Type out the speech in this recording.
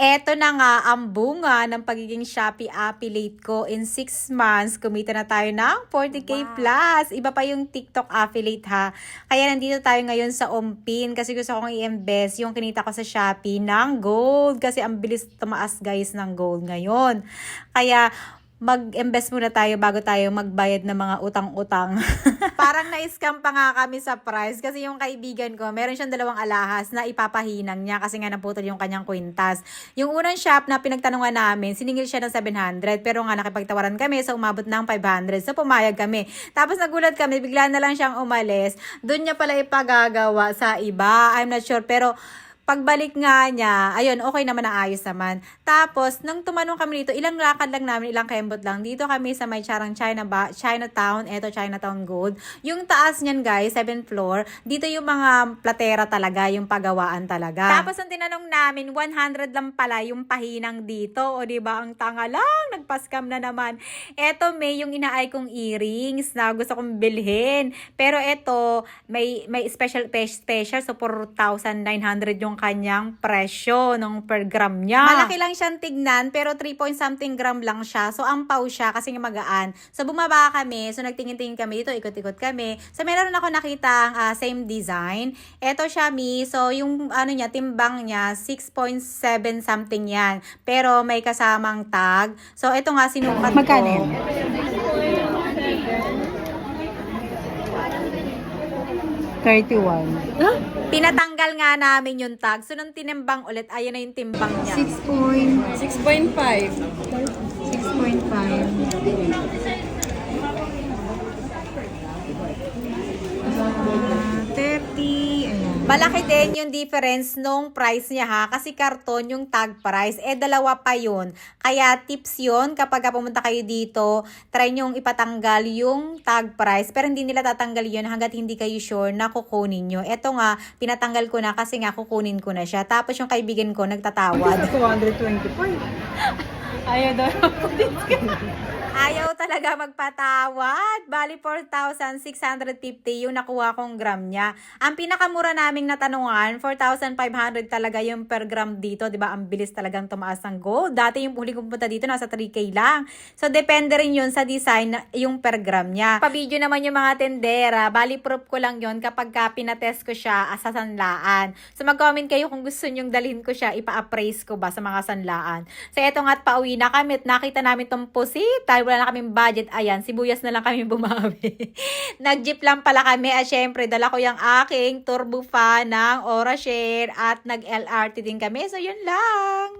Eto na nga ang bunga ng pagiging Shopee affiliate ko. In 6 months, kumita na tayo ng 40k plus. Iba pa yung TikTok affiliate ha. Kaya nandito tayo ngayon sa Ompin kasi gusto kong i-invest yung kinita ko sa Shopee ng gold. Kasi ang bilis tumaas guys ng gold ngayon. Kaya mag-invest muna tayo bago tayo magbayad ng mga utang-utang. Parang na-scam pa nga kami sa price kasi yung kaibigan ko, meron siyang dalawang alahas na ipapahinang niya kasi nga naputol yung kanyang kwintas. Yung unang shop na pinagtanungan namin, siningil siya ng 700 pero nga nakipagtawaran kami so umabot ng 500. So pumayag kami. Tapos nagulat kami, bigla na lang siyang umalis. Doon niya pala ipagagawa sa iba. I'm not sure pero pagbalik nga niya, ayun, okay naman na ayos naman. Tapos, nung tumanong kami dito, ilang lakad lang namin, ilang kembot lang. Dito kami sa may charang China ba, Chinatown, eto Chinatown Gold. Yung taas niyan guys, 7th floor, dito yung mga platera talaga, yung pagawaan talaga. Tapos, ang tinanong namin, 100 lang pala yung pahinang dito. O, ba ang tanga lang, nagpaskam na naman. Eto, may yung inaay kong earrings na gusto kong bilhin. Pero eto, may, may special, special, so 4,900 yung kanyang presyo nung per gram niya. Malaki lang siyang tignan, pero 3 point something gram lang siya. So, ampaw siya kasi nga magaan. So, bumaba kami. So, nagtingin-tingin kami dito, ikot-ikot kami. So, meron ako nakita ang same design. Ito siya, Mi. So, yung ano niya, timbang niya, 6.7 something yan. Pero may kasamang tag. So, ito nga, sinukat Magkano ko. yan? Thirty-one. Pinatanggal nga namin yung tag. So, nung tinimbang ulit, ayun na yung timbang niya. Six point, 6.5. Malaki din yung difference nung price niya ha. Kasi karton yung tag price. Eh, dalawa pa yun. Kaya tips yun kapag pumunta kayo dito, try nyong ipatanggal yung tag price. Pero hindi nila tatanggal yun hanggat hindi kayo sure na kukunin nyo. Eto nga, pinatanggal ko na kasi nga kukunin ko na siya. Tapos yung kaibigan ko nagtatawad. 225. Ayaw daw. Ayaw talaga magpatawad. Bali, 4,650 yung nakuha kong gram niya. Ang pinakamura naming natanungan, 4,500 talaga yung per gram dito. 'di ba Ang bilis talagang tumaas ng gold. Dati yung huli kong dito, nasa 3K lang. So, depende rin yun sa design yung per gram niya. Pa-video naman yung mga tendera. Bali, proof ko lang yun kapag ka pinatest ko siya sa sanlaan. So, mag-comment kayo kung gusto nyong dalhin ko siya, ipa-appraise ko ba sa mga sanlaan. So, eto nga't pauwi na kami at nakita namin tong pusit. Dahil wala na kaming budget, ayan, sibuyas na lang kami bumawi. Nag-jeep lang pala kami at syempre, dala ko yung aking turbo fan ng Ora Share at nag-LRT din kami. So, yun lang.